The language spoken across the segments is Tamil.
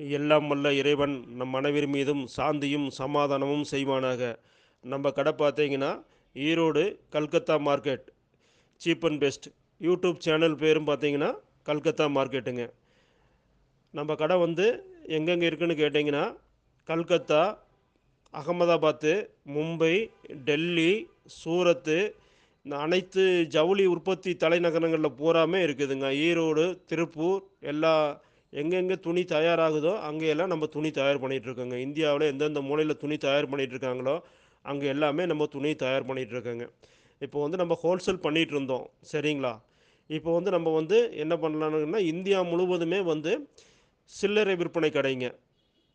எல்லாம் வல்ல இறைவன் நம் அனைவர் மீதும் சாந்தியும் சமாதானமும் செய்வானாக. நம்ம கடை பார்த்தீங்கன்னா Erode Calcutta market. Cheap and best. YouTube channel பேரும் பார்த்தீங்கன்னா கல்கத்தா மார்க்கெட்டுங்க. நம்ம கடை வந்து எங்கெங்கே இருக்குன்னு கேட்டிங்கன்னா கல்கத்தா அகமதாபாத்து மும்பை டெல்லி சூரத்து இந்த அனைத்து ஜவுளி உற்பத்தி தலைநகரங்களில் பூராமே இருக்குதுங்க. ஈரோடு திருப்பூர் எல்லா எங்கெங்கே துணி தயாராகுதோ அங்கேயெல்லாம் நம்ம துணி தயார் பண்ணிகிட்டு இருக்கோங்க இந்தியாவில் எந்தெந்த மூலையில் துணி தயார் பண்ணிகிட்டு இருக்காங்களோ அங்கே எல்லாமே நம்ம துணி தயார் பண்ணிகிட்டு இருக்கோங்க இப்போ வந்து நம்ம ஹோல்சேல் பண்ணிகிட்டு இருந்தோம் சரிங்களா? இப்போ வந்து நம்ம வந்து என்ன பண்ணலான்னா இந்தியா முழுவதுமே வந்து சில்லறை விற்பனை கடைங்க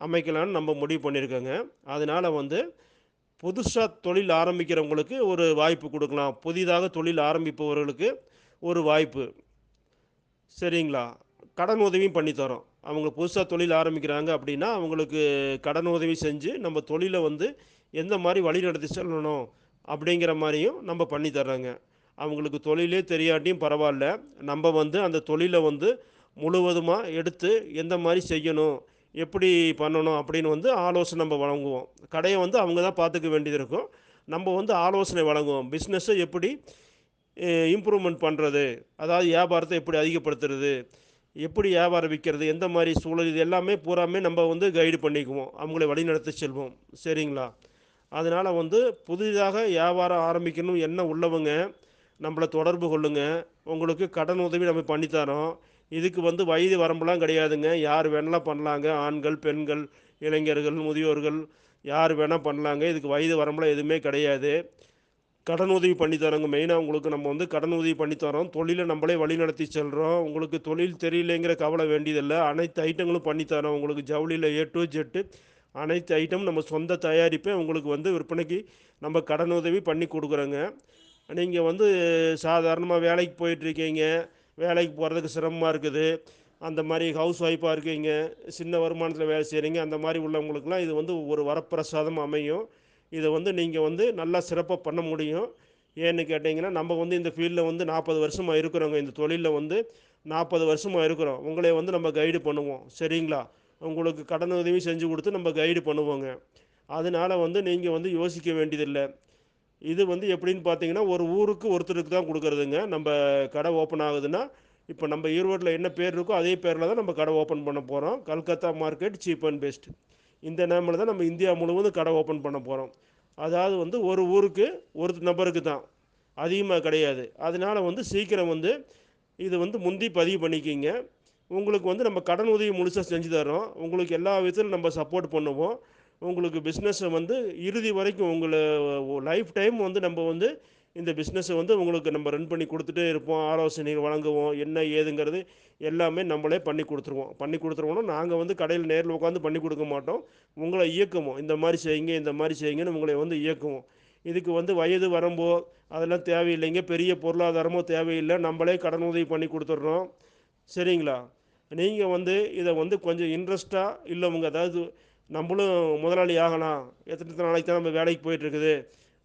அமைக்கலான்னு நம்ம முடிவு பண்ணியிருக்கோங்க. அதனால் வந்து புதுசாக தொழில் ஆரம்பிக்கிறவங்களுக்கு ஒரு வாய்ப்பு கொடுக்கலாம். புதிதாக தொழில் ஆரம்பிப்பவர்களுக்கு ஒரு வாய்ப்பு. சரிங்களா? கடன் உதவியும் பண்ணித்தரோம் அவங்க புதுசாக தொழில் ஆரம்பிக்கிறாங்க அப்படின்னா அவங்களுக்கு கடன் உதவி செஞ்சு நம்ம தொழிலை வந்து எந்த மாதிரி வழி நடத்தி செல்லணும் அப்படிங்கிற மாதிரியும் நம்ம பண்ணி அவங்களுக்கு தொழிலே தெரியாட்டியும் பரவாயில்ல. நம்ம வந்து அந்த தொழிலை வந்து முழுவதுமாக எடுத்து எந்த மாதிரி செய்யணும் எப்படி பண்ணணும் அப்படின்னு வந்து ஆலோசனை நம்ம வழங்குவோம். கடையை வந்து அவங்க தான் பார்த்துக்க வேண்டியது இருக்கும். நம்ம வந்து ஆலோசனை வழங்குவோம். பிஸ்னஸை எப்படி இம்ப்ரூவ்மெண்ட் பண்ணுறது அதாவது வியாபாரத்தை எப்படி அதிகப்படுத்துறது எப்படி வியாபாரம் விற்கிறது எந்த மாதிரி சூழல் இது எல்லாமே பூராமே நம்ம வந்து கைடு பண்ணிக்குவோம். அவங்களை வழிநடத்தி செல்வோம். சரிங்களா? அதனால் வந்து புதிதாக வியாபாரம் ஆரம்பிக்கணும் என்ன உள்ளவங்க நம்மளை தொடர்பு கொள்ளுங்க. உங்களுக்கு கடன் உதவி நம்ம பண்ணித்தரோம். இதுக்கு வந்து வயது வரம்பெல்லாம் கிடையாதுங்க. யார் வேணாலும் பண்ணலாங்க. ஆண்கள் பெண்கள் இளைஞர்கள் முதியோர்கள் யார் வேணால் பண்ணலாங்க. இதுக்கு வயது வரம்பெல்லாம் எதுவுமே கிடையாது. கடன் உதவி பண்ணித்தரோங்க மெயினாக உங்களுக்கு நம்ம வந்து கடன் உதவி பண்ணித்தரோம் தொழிலை நம்மளே வழி நடத்தி செல்கிறோம் உங்களுக்கு தொழில் தெரியலைங்கிற கவலை வேண்டியதில்லை. அனைத்து ஐட்டங்களும் பண்ணித்தரோம் உங்களுக்கு ஜவுளியில் ஏ டு ஜெட்டு அனைத்து ஐட்டம் நம்ம சொந்த தயாரிப்பே உங்களுக்கு வந்து விற்பனைக்கு நம்ம கடன் உதவி பண்ணி கொடுக்குறோங்க. நீங்கள் வந்து சாதாரணமாக வேலைக்கு போயிட்டுருக்கீங்க. வேலைக்கு போகிறதுக்கு சிரமமாக இருக்குது. அந்த மாதிரி ஹவுஸ் ஒய்ஃபாக இருக்கீங்க. சின்ன வருமானத்தில் வேலை செய்கிறீங்க அந்த மாதிரி உள்ளவங்களுக்குலாம் இது வந்து ஒரு வரப்பிரசாதம் அமையும். இதை வந்து நீங்கள் வந்து நல்லா சிறப்பாக பண்ண முடியும். ஏன்னு கேட்டிங்கன்னா நம்ம வந்து இந்த ஃபீல்டில் வந்து நாற்பது வருஷமாக இருக்கிறோங்க இந்த தொழிலில் வந்து நாற்பது வருஷமாக இருக்கிறோம். உங்களே வந்து நம்ம கைடு பண்ணுவோம். சரிங்களா? உங்களுக்கு கடன் உதவி செஞ்சு கொடுத்து நம்ம கைடு பண்ணுவோங்க. அதனால் வந்து நீங்கள் வந்து யோசிக்க வேண்டியதில்லை. இது வந்து எப்படின்னு பார்த்தீங்கன்னா ஒரு ஊருக்கு ஒருத்தருக்கு தான் கொடுக்குறதுங்க. நம்ம கடை ஓப்பன் ஆகுதுன்னா இப்போ நம்ம ஈரோட்டில் என்ன பேர் இருக்கோ அதே பேரில் தான் நம்ம கடை ஓப்பன் பண்ண போகிறோம் Calcutta market cheap and best இந்த நேமில் தான் நம்ம இந்தியா முழுவதும் கடை ஓப்பன் பண்ண போகிறோம் அதாவது வந்து ஒரு ஊருக்கு ஒரு நபருக்கு தான். அதிகமாக கிடையாது. அதனால் வந்து சீக்கிரம் வந்து இது வந்து முந்தி பதிவு பண்ணிக்கிங்க. உங்களுக்கு வந்து நம்ம கடன் உதவி முழுசாக செஞ்சு தரோம் உங்களுக்கு எல்லா விதத்திலும் நம்ம சப்போர்ட் பண்ணுவோம். உங்களுக்கு பிஸ்னஸை வந்து இறுதி வரைக்கும் உங்களை லைஃப் டைம் வந்து நம்ம வந்து இந்த பிஸ்னஸை வந்து உங்களுக்கு நம்ம ரன் பண்ணி கொடுத்துட்டே இருப்போம். ஆலோசனைகள் வழங்குவோம். என்ன ஏதுங்கிறது எல்லாமே நம்மளே பண்ணி கொடுத்துருவோம். பண்ணி கொடுத்துருவோம்னா நாங்கள் வந்து கடையில் நேரில் உட்காந்து பண்ணி கொடுக்க மாட்டோம். உங்களை இயக்குவோம். இந்த மாதிரி செய்யுங்க இந்த மாதிரி செய்யுங்கன்னு உங்களை வந்து இயக்குவோம். இதுக்கு வந்து வயது வரம்போ அதெல்லாம் தேவையில்லைங்க. பெரிய பொருளாதாரமோ தேவையில்லை. நம்மளே கடன் உதவி பண்ணி கொடுத்துட்றோம். சரிங்களா? நீங்கள் வந்து இதை வந்து கொஞ்சம் இன்ட்ரெஸ்ட்டாக இல்லை உங்கள் அதாவது நம்மளும் முதலாளி ஆகலாம். எத்தனை நாளைக்கு தான் நம்ம வேலைக்கு போயிட்டுருக்குது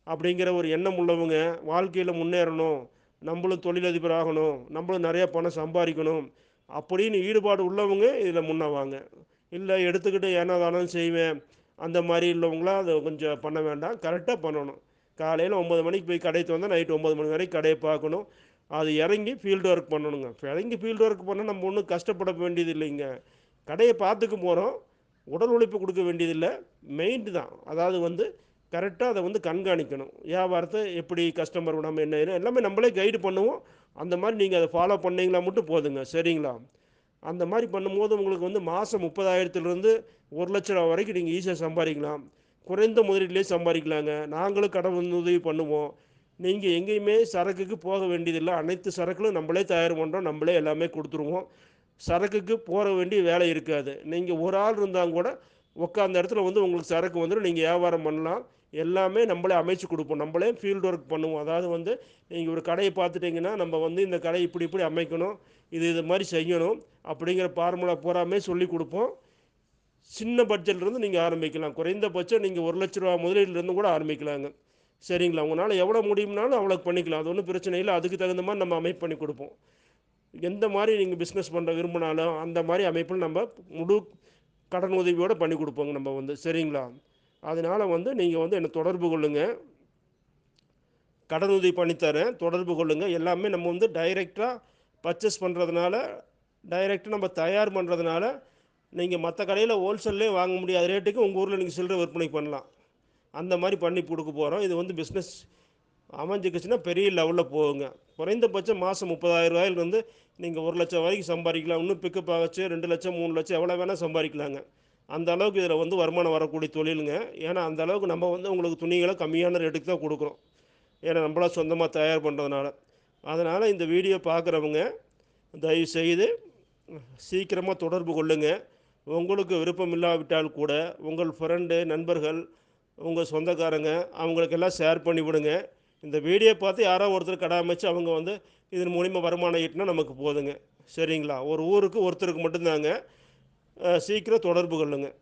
அப்படிங்கிற ஒரு எண்ணம் உள்ளவங்க வாழ்க்கையில் முன்னேறணும். நம்மளும் தொழிலதிபர் ஆகணும். நம்மளும் நிறையா பணம் சம்பாதிக்கணும். அப்படின்னு ஈடுபாடு உள்ளவங்க இதில் முன்னவாங்க. இல்லை எடுத்துக்கிட்டு ஏனாதானும் செய்வேன். அந்த மாதிரி உள்ளவங்களாம் அதை கொஞ்சம் பண்ண வேண்டாம். கரெக்டாக பண்ணணும். காலையில் ஒம்பது மணிக்கு போய் கடைக்கு வந்தால் நைட்டு ஒம்பது மணி வரைக்கும் கடையை பார்க்கணும். அது இறங்கி ஃபீல்டு ஒர்க் பண்ணணுங்க. இறங்கி ஃபீல்டு ஒர்க் பண்ணால் நம்ம ஒன்றும் கஷ்டப்பட வேண்டியது இல்லைங்க. கடையை பார்த்துக்க போகிறோம் உடல் உழைப்பு கொடுக்க வேண்டியதில்லை மெயின்ட்டு தான். அதாவது வந்து கரெக்டாக அதை வந்து கண்காணிக்கணும். வியாபாரத்தை எப்படி கஸ்டமர் விடாமல் என்ன எல்லாமே நம்மளே கைடு பண்ணுவோம். அந்த மாதிரி நீங்கள் அதை ஃபாலோ பண்ணீங்களா மட்டும் போதுங்க. சரிங்களா? அந்த மாதிரி பண்ணும்போது உங்களுக்கு வந்து மாதம் முப்பதாயிரத்துலேருந்து ஒரு லட்ச ரூபா வரைக்கும் நீங்கள் ஈஸியாக சம்பாதிக்கலாம். குறைந்த முதலீட்டிலே சம்பாதிக்கலாங்க. நாங்களும் கடன் உதவி பண்ணுவோம். நீங்கள் எங்கேயுமே சரக்குக்கு போக வேண்டியதில்லை. அனைத்து சரக்குகளும் நம்மளே தயார் பண்ணுறோம் நம்மளே எல்லாமே கொடுத்துருவோம். சரக்குக்கு போக வேண்டிய வேலை இருக்காது. நீங்கள் ஒரு ஆள் இருந்தால் கூட உட்காந்த இடத்துல வந்து உங்களுக்கு சரக்கு வந்துடும் நீங்கள் வியாபாரம் பண்ணலாம். எல்லாமே நம்மளே அமைச்சு கொடுப்போம். நம்மளே ஃபீல்டு ஒர்க் பண்ணுவோம். அதாவது வந்து நீங்கள் ஒரு கடையை பார்த்துட்டிங்கன்னா நம்ம வந்து இந்த கடை இப்படி இப்படி அமைக்கணும். இது இது மாதிரி செய்யணும். அப்படிங்கிற ஃபார்முலா பூராமே சொல்லி கொடுப்போம். சின்ன பட்ஜெட்லேருந்து நீங்கள் ஆரம்பிக்கலாம். குறைந்தபட்சம் நீங்கள் ஒரு லட்ச ரூபா முதலீடுலேருந்து கூட ஆரம்பிக்கலாங்க. சரிங்களா? உங்களால் எவ்வளோ முடியும்னாலும் அவ்வளோ பண்ணிக்கலாம். அது ஒன்றும் பிரச்சனை இல்லை. அதுக்கு தகுந்த மாதிரி நம்ம அமைப்பு பண்ணி கொடுப்போம். எந்த மாதிரி நீங்கள் பிஸ்னஸ் பண்ணுற விரும்பினாலும் அந்த மாதிரி அமைப்பில் நம்ம முழு கடன் உதவியோடு பண்ணி கொடுப்போங்க நம்ம வந்து. சரிங்களா? அதனால் வந்து நீங்கள் வந்து என்னை தொடர்பு கொள்ளுங்கள் கடன் உதவி பண்ணித்தரேன் தொடர்பு கொள்ளுங்கள் எல்லாமே நம்ம வந்து டைரெக்டாக பர்ச்சேஸ் பண்ணுறதுனால டைரெக்டாக நம்ம தயார் பண்ணுறதுனால நீங்கள் மற்ற கடையில் ஹோல்சேல்லே வாங்க முடியாத ரேட்டுக்கு உங்கள் ஊரில் நீங்கள் சில்லறை விற்பனை பண்ணலாம். அந்த மாதிரி பண்ணி கொடுக்க போகிறோம் இது வந்து பிஸ்னஸ் அமைஞ்சிக்கிச்சுன்னா பெரிய லெவலில் போகுங்க. குறைந்தபட்சம் மாதம் முப்பதாயிரம் ரூபாயிலிருந்து நீங்கள் ஒரு லட்சம் வரைக்கும் சம்பாதிக்கலாம். இன்னும் பிக்கப் ஆகச்சு ரெண்டு லட்சம் மூணு லட்சம் எவ்வளோ வேணால் சம்பாதிக்கலாங்க. அந்த அளவுக்கு இதில் வந்து வருமானம் வரக்கூடிய தொழிலுங்க. ஏன்னா அந்த அளவுக்கு நம்ம வந்து உங்களுக்கு துணிகளை கம்மியான ரேட்டுக்கு தான் கொடுக்குறோம். ஏன்னா நம்மளா சொந்தமாக தயார் பண்ணுறதுனால அதனால் இந்த வீடியோ பார்க்குறவங்க தயவு செய்து சீக்கிரமாக தொடர்பு கொள்ளுங்கள் உங்களுக்கு விருப்பம் இல்லாவிட்டால் கூட உங்கள் ஃப்ரெண்டு நண்பர்கள் உங்கள் சொந்தக்காரங்க அவங்களுக்கெல்லாம் ஷேர் பண்ணி விடுங்க இந்த வீடியோ பார்த்து யாரோ ஒருத்தர் கடை அமைச்சு அவங்க வந்து இதன் மூலிமா வருமானம் ஈட்டினா நமக்கு போதுங்க. சரிங்களா? ஒரு ஊருக்கு ஒருத்தருக்கு மட்டும்தாங்க சீக்கிரம் தொடர்பு கொள்ளுங்கள்